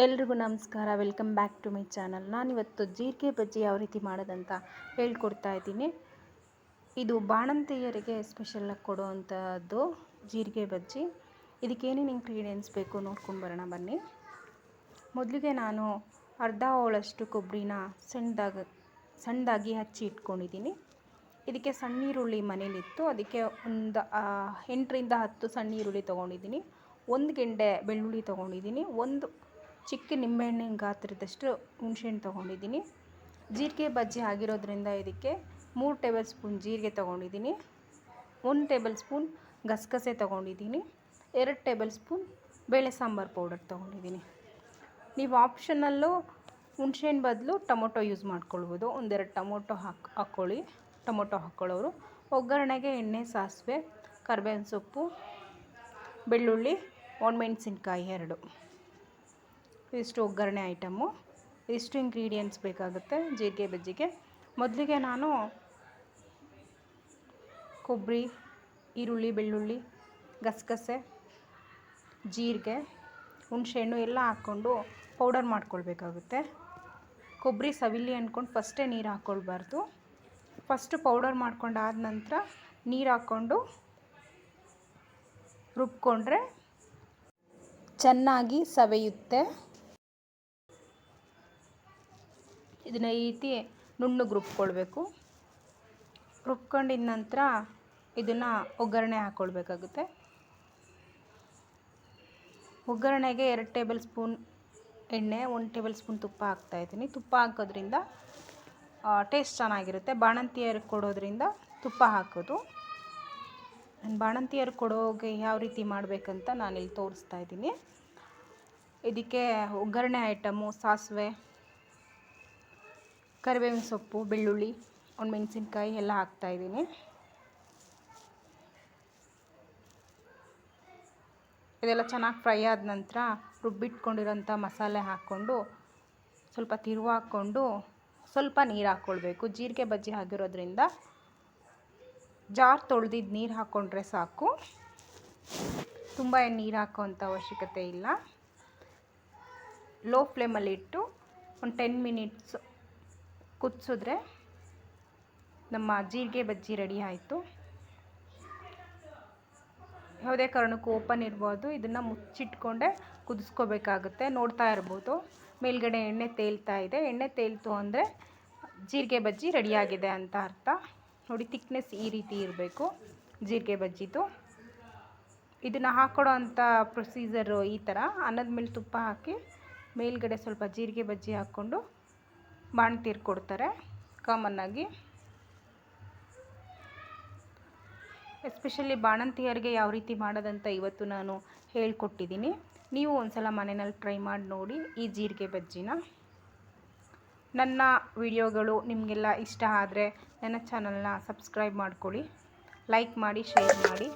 ಎಲ್ರಿಗೂ ನಮಸ್ಕಾರ. Welcome back to my channel ನಾನಿವತ್ತು ಜೀರಿಗೆ ಬಜ್ಜಿ ಯಾವ ರೀತಿ ಮಾಡೋದಂತ ಹೇಳ್ಕೊಡ್ತಾ ಇದ್ದೀನಿ. ಇದು ಬಾಣಂತಿಯರಿಗೆ ಸ್ಪೆಷಲಾಗಿ ಕೊಡುವಂಥದ್ದು ಜೀರಿಗೆ ಬಜ್ಜಿ. ಇದಕ್ಕೇನೇನು ಇಂಗ್ರೀಡಿಯೆಂಟ್ಸ್ ಬೇಕು ನೋಡ್ಕೊಂಡು ಬರೋಣ ಬನ್ನಿ. ಮೊದಲಿಗೆ ನಾನು ಅರ್ಧ ಅವಳಷ್ಟು ಕೊಬ್ಬರಿನ ಸಣ್ಣದಾಗ, ಸಣ್ಣದಾಗಿ ಹಚ್ಚಿ ಇಟ್ಕೊಂಡಿದ್ದೀನಿ. ಇದಕ್ಕೆ ಸಣ್ಣ ಈರುಳ್ಳಿ ಮನೇಲಿತ್ತು ಅದಕ್ಕೆ ಒಂದು ಎಂಟರಿಂದ ಹತ್ತು ಸಣ್ಣ ಈರುಳ್ಳಿ ತೊಗೊಂಡಿದ್ದೀನಿ. ಒಂದು ಗೆಂಡೆ ಬೆಳ್ಳುಳ್ಳಿ ತೊಗೊಂಡಿದ್ದೀನಿ. ಒಂದು ಚಿಕ್ಕ ನಿಂಬೆಹಣ್ಣಿನ ಗಾತ್ರದಷ್ಟು ಹುಣಸೆಹಣ್ಣು ತೊಗೊಂಡಿದ್ದೀನಿ. ಜೀರಿಗೆ ಬಜ್ಜಿ ಆಗಿರೋದ್ರಿಂದ ಇದಕ್ಕೆ ಮೂರು ಟೇಬಲ್ ಸ್ಪೂನ್ ಜೀರಿಗೆ ತೊಗೊಂಡಿದ್ದೀನಿ. ಒಂದು ಟೇಬಲ್ ಸ್ಪೂನ್ ಗಸಗಸೆ ತೊಗೊಂಡಿದ್ದೀನಿ. ಎರಡು ಟೇಬಲ್ ಸ್ಪೂನ್ ಬೇಳೆ ಸಾಂಬಾರು ಪೌಡರ್ ತೊಗೊಂಡಿದ್ದೀನಿ. ನೀವು ಆಪ್ಷನಲ್ಲೂ ಹುಣ್ಸೆಹಣ್ಣು ಬದಲು ಟೊಮೊಟೊ ಯೂಸ್ ಮಾಡ್ಕೊಳ್ಬೋದು. ಒಂದೆರಡು ಟೊಮೊಟೊ ಹಾಕಿ ಹಾಕ್ಕೊಳ್ಳಿ. ಟೊಮೊಟೊ ಹಾಕ್ಕೊಳ್ಳೋರು. ಒಗ್ಗರಣೆಗೆ ಎಣ್ಣೆ, ಸಾಸಿವೆ, ಕರ್ಬೇವಿನ ಸೊಪ್ಪು, ಬೆಳ್ಳುಳ್ಳಿ, ಒಣಮೆಣ್ಸಿನ್ಕಾಯಿ ಎರಡು. ಇಷ್ಟು ಒಗ್ಗರಣೆ ಐಟಮ್ಮು ಇಷ್ಟು ಇಂಗ್ರೀಡಿಯೆಂಟ್ಸ್ ಬೇಕಾಗುತ್ತೆ ಜೀರಿಗೆ, ಬಜ್ಜಿಗೆ. ಮೊದಲಿಗೆ ನಾನು ಕೊಬ್ಬರಿ, ಈರುಳ್ಳಿ, ಬೆಳ್ಳುಳ್ಳಿ, ಗಸಗಸೆ, ಜೀರಿಗೆ, ಹುಣಸೆಹಣ್ಣು ಎಲ್ಲ ಹಾಕ್ಕೊಂಡು ಪೌಡರ್ ಮಾಡ್ಕೊಳ್ಬೇಕಾಗುತ್ತೆ. ಕೊಬ್ಬರಿ ಸವಿಲಿ ಅಂದ್ಕೊಂಡು ಫಸ್ಟೇ ನೀರು ಹಾಕ್ಕೊಳ್ಬಾರ್ದು ಫಸ್ಟು ಪೌಡರ್ ಮಾಡ್ಕೊಂಡಾದ ನಂತರ ನೀರು ಹಾಕ್ಕೊಂಡು ರುಬ್ಕೊಂಡ್ರೆ ಚೆನ್ನಾಗಿ ಸವೆಯುತ್ತೆ. ಇದನ್ನು ಈ ರೀತಿ ನುಣ್ಣಗೆ ರುಬ್ಕೊಳ್ಬೇಕು ರುಬ್ಕೊಂಡಿದ ನಂತರ ಇದನ್ನು ಒಗ್ಗರಣೆ ಹಾಕ್ಕೊಳ್ಬೇಕಾಗುತ್ತೆ ಒಗ್ಗರಣೆಗೆ ಎರಡು ಟೇಬಲ್ ಸ್ಪೂನ್ ಎಣ್ಣೆ, ಒಂದು ಟೇಬಲ್ ಸ್ಪೂನ್ ತುಪ್ಪ ಹಾಕ್ತಾಯಿದ್ದೀನಿ ತುಪ್ಪ ಹಾಕೋದ್ರಿಂದ ಟೇಸ್ಟ್ ಚೆನ್ನಾಗಿರುತ್ತೆ. ಬಾಣಂತಿಯರಿಗೆ ಕೊಡೋದ್ರಿಂದ ತುಪ್ಪ ಹಾಕೋದು. ನಾನು ಬಾಣಂತಿಯರು ಕೊಡೋಗೆ ಯಾವ ರೀತಿ ಮಾಡಬೇಕಂತ ನಾನಿಲ್ಲಿ ತೋರಿಸ್ತಾ ಇದ್ದೀನಿ. ಇದಕ್ಕೆ ಒಗ್ಗರಣೆ ಐಟಮು, ಸಾಸಿವೆ ಕರಿಬೇವಿನ ಸೊಪ್ಪು, ಬೆಳ್ಳುಳ್ಳಿ ಒಂದು ಮೆಣಸಿನ್ಕಾಯಿ ಎಲ್ಲ ಹಾಕ್ತಾಯಿದ್ದೀನಿ ಇದೆಲ್ಲ ಚೆನ್ನಾಗಿ ಫ್ರೈ ಆದ ನಂತರ ರುಬ್ಬಿಟ್ಕೊಂಡಿರೋಂಥ ಮಸಾಲೆ ಹಾಕ್ಕೊಂಡು ಸ್ವಲ್ಪ ತಿರುವು ಹಾಕ್ಕೊಂಡು ಸ್ವಲ್ಪ ನೀರು ಹಾಕ್ಕೊಳ್ಬೇಕು. ಜೀರಿಗೆ ಬಜ್ಜಿ ಆಗಿರೋದ್ರಿಂದ ಜಾರ್ ತೊಳೆದಿದ್ದು ನೀರು ಹಾಕ್ಕೊಂಡ್ರೆ ಸಾಕು. ತುಂಬ ಏನು ನೀರು ಹಾಕೋವಂಥ ಅವಶ್ಯಕತೆ ಇಲ್ಲ. ಲೋ ಫ್ಲೇಮಲ್ಲಿ ಇಟ್ಟು ಒಂದು ಟೆನ್ ಮಿನಿಟ್ಸ್ ಕುದಿಸಿದ್ರೆ ನಮ್ಮ ಜೀರಿಗೆ ಬಜ್ಜಿ ರೆಡಿ ಆಯಿತು. ಯಾವುದೇ ಕಾರಣಕ್ಕೂ ಓಪನ್ ಇರ್ಬೋದು. ಇದನ್ನು ಮುಚ್ಚಿಟ್ಕೊಂಡೆ ಕುದಿಸ್ಕೋಬೇಕಾಗುತ್ತೆ. ನೋಡ್ತಾ ಇರ್ಬೋದು. ಮೇಲ್ಗಡೆ ಎಣ್ಣೆ ತೇಲ್ತಾ ಇದೆ. ಎಣ್ಣೆ ತೇಲ್ತು ಅಂದರೆ ಜೀರಿಗೆ ಬಜ್ಜಿ ರೆಡಿಯಾಗಿದೆ ಅಂತ ಅರ್ಥ. ನೋಡಿ ತಿಕ್ನೆಸ್ ಈ ರೀತಿ ಇರಬೇಕು ಜೀರಿಗೆ ಬಜ್ಜಿದು. ಇದನ್ನು ಹಾಕ್ಕೊಡೋ ಅಂಥ ಪ್ರೊಸೀಜರು ಈ ಥರ ಅನ್ನದ ಮೇಲೆ ತುಪ್ಪ ಹಾಕಿ ಮೇಲ್ಗಡೆ ಸ್ವಲ್ಪ ಜೀರಿಗೆ ಬಜ್ಜಿ ಹಾಕ್ಕೊಂಡು ಬಾಣ್ತೀರು ಕೊಡ್ತಾರೆ ಕಾಮನ್ನಾಗಿ ಎಸ್ಪೆಷಲಿ ಬಾಣಂತಿಯರಿಗೆ ಯಾವ ರೀತಿ ಮಾಡೋದಂತ ಇವತ್ತು ನಾನು ಹೇಳ್ಕೊಟ್ಟಿದ್ದೀನಿ. ನೀವು ಒಂದ್ಸಲ ಮನೆಯಲ್ಲಿ ಟ್ರೈ ಮಾಡಿ ನೋಡಿ ಈ ಜೀರಿಗೆ ಬಜ್ಜಿನ. ನನ್ನ ವಿಡಿಯೋಗಳು ನಿಮಗೆಲ್ಲ ಇಷ್ಟ ಆದರೆ ನನ್ನ ಚಾನಲ್ನ ಸಬ್ಸ್ಕ್ರೈಬ್ ಮಾಡ್ಕೊಳ್ಳಿ ಲೈಕ್ ಮಾಡಿ ಶೇರ್ ಮಾಡಿ.